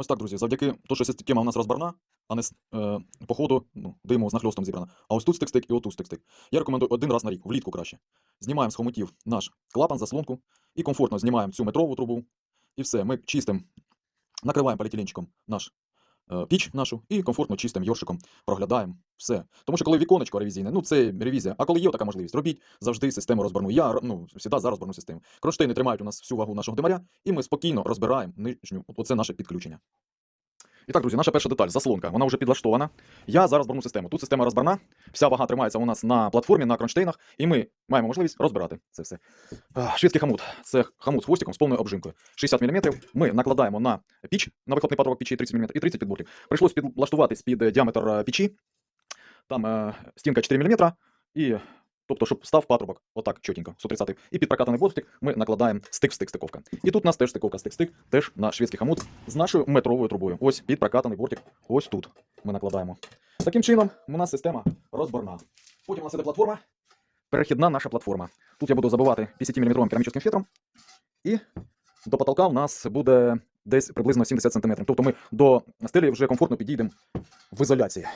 Ось так, друзі, завдяки тому, що система у нас розбарна, а не е, по ходу ну, диму з нахльостом зібрана. А ось тут стик-стик і отут стик-стик. Я рекомендую один раз на рік, влітку краще. Знімаємо з хомутів наш клапан, заслонку і комфортно знімаємо цю метрову трубу. І все, ми чистим, накриваємо поліетиленчиком наш піч нашу і комфортно чистим йоршиком проглядаємо все. Тому що коли віконечко ревізійне, ну це ревізія. А коли є така можливість, робіть завжди систему розборну. Я ну, завжди за розборну систему. Кронштейни тримають у нас всю вагу нашого димаря, і ми спокійно розбираємо нижню. Оце наше підключення. І так, наша перша деталь заслонка. Вона вже підлаштована. Я за розборну систему. Тут система розборна, вся вага тримається у нас на платформі, на кронштейнах, і ми маємо можливість розбирати це все. А, Шведський хамут. Це хамут з хвостиком з повною обжимкою. 60 мм. Ми накладаємо на піч, на вихлопний патрубок печі 30 мм і 30 підборків. Прийшлось підлаштуватись під е, діаметр е, печі. Там е, стінка 4 мм, і тобто, щоб став патрубок, отак чотенько, 130 І під прокатаний бортик ми накладаємо стик в стик стиковка. І тут у нас теж стиковка стик-стик, теж на шведський хамут з нашою метровою трубою. Ось під прокатаний бортик, ось тут ми накладаємо. Таким чином, у нас система розборна. Потім у нас іде платформа, перехідна наша платформа. Тут я буду забивати 50-мм керамічним фетром. І до потолка у нас буде десь приблизно 70 см. Тобто ми до стелі вже комфортно підійдемо в ізоляції.